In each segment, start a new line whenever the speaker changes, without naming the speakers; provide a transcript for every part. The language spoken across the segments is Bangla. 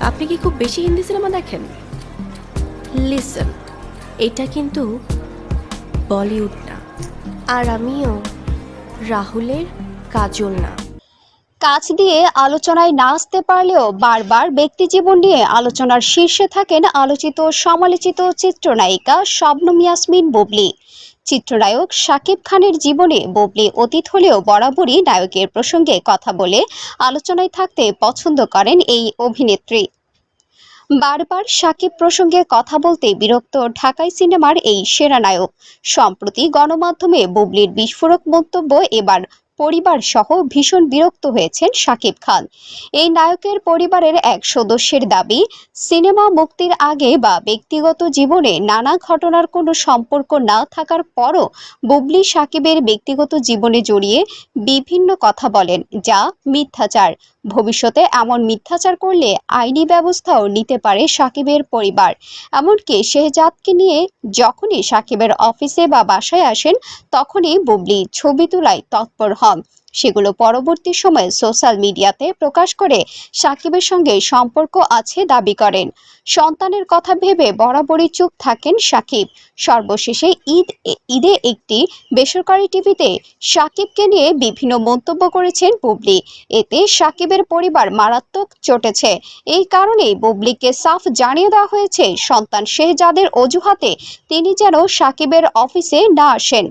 আপনি কি খুব বেশি হিন্দি সিনেমা দেখেন? লিসন এটা কিন্তু বলিউড না। আর আমিও রাহুলের কাজল না।
কাজ দিয়ে আলোচনায় না আসতে পারলেও বারবার ব্যক্তিজীবন নিয়ে আলোচনার শীর্ষে থাকেন আলোচিত সমালোচিত চিত্রনায়িকা শবনম ইয়াসমিন বুবলি। চিত্রনায়ক শাকিব খানের জীবনে ববলি অতীত হলেও বরাবরই নায়কের প্রসঙ্গে কথা বলে আলোচনায় থাকতে পছন্দ করেন এই অভিনেত্রী। বারবার সাকিব প্রসঙ্গে কথা বলতে বিরক্ত ঢাকাই সিনেমার এই সেরা নায়ক। সম্প্রতি গণমাধ্যমে বুবলির বিস্ফোরক মন্তব্য এবার পরিবার সহ ভীষণ বিরক্ত হয়েছেন সাকিব খান। এই নায়কের পরিবারের এক সদস্যের দাবি, সিনেমা মুক্তির আগে বা ব্যক্তিগত জীবনে নানা ঘটনার কোনো সম্পর্ক না থাকার পরও বুবলি সাকিবের ব্যক্তিগত জীবনে জড়িয়ে বিভিন্ন কথা বলেন, যা মিথ্যাচার। ভবিষ্যতে এমন মিথ্যাচার করলে আইনি ব্যবস্থাও নিতে পারে সাকিবের পরিবার। এমনকি শেহজাদকে নিয়ে যখনই সাকিবের অফিসে বা বাসায় আসেন, তখনই বুবলি ছবি তোলায় তৎপর হন। সেগুলো পরবর্তী সময়ে সোশ্যাল মিডিয়াতে প্রকাশ করে সাকিবের সঙ্গে সম্পর্ক আছে দাবি করেন। সন্তানের কথা ভেবে বরাবরই চুপ থাকেন সাকিব। সর্বশেষে ঈদ ঈদে একটি বেসরকারি টিভিতে সাকিবকে নিয়ে বিভিন্ন মন্তব্য করেছেন বুবলি। এতে সাকিবের পরিবার মারাত্মক চটেছে। এই কারণেই বুবলিকে সাফ জানিয়ে দেওয়া হয়েছে, সন্তান শেহজাদের অজুহাতে তিনি যেন সাকিবের অফিসে না আসেন।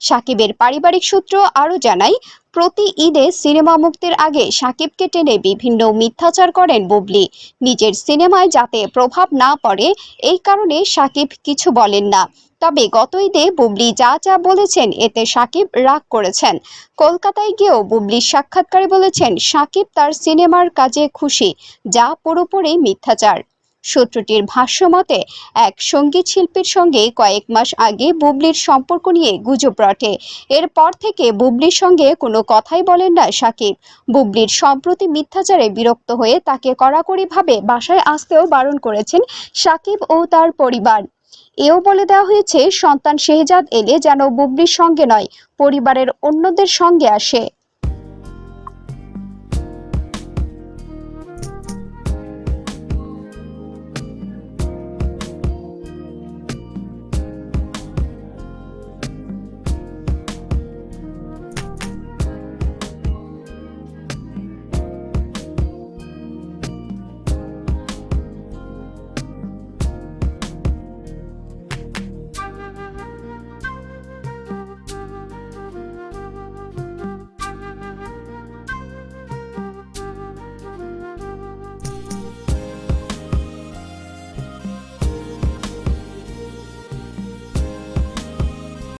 সাকিবের পারিবারিক সূত্র আরও জানায়, প্রতি ঈদে সিনেমা মুক্তির আগে সাকিবকে টেনে বিভিন্ন মিথ্যাচার করেন বুবলি। নিজের সিনেমায় যাতে প্রভাব না পড়ে, এই কারণে সাকিব কিছু বলেন না। তবে গত ঈদে বুবলি যা যা বলেছেন, এতে সাকিব রাগ করেছেন। কলকাতায় গিয়েও বুবলির সাক্ষাৎকারে বলেছেন, সাকিব তার সিনেমার কাজে খুশি, যা পুরোপুরি মিথ্যাচার। সূত্রটির ভাষ্য মতে, এক সংগীত শিল্পীর সঙ্গে কয়েক মাস আগে বুবলির সম্পর্ক নিয়ে গুজব রটে। এরপর থেকে বুবলির সঙ্গে কোনো কথাই বলেন না সাকিব। বুবলির সম্প্রতি মিথ্যাচারে বিরক্ত হয়ে তাকে কড়াকড়িভাবে বাসায় আসতেও বারণ করেছেন সাকিব ও তার পরিবার। এও বলে দেওয়া হয়েছে, সন্তান শেহজাদ এলে যেন বুবলির সঙ্গে নয়, পরিবারের অন্যদের সঙ্গে আসে।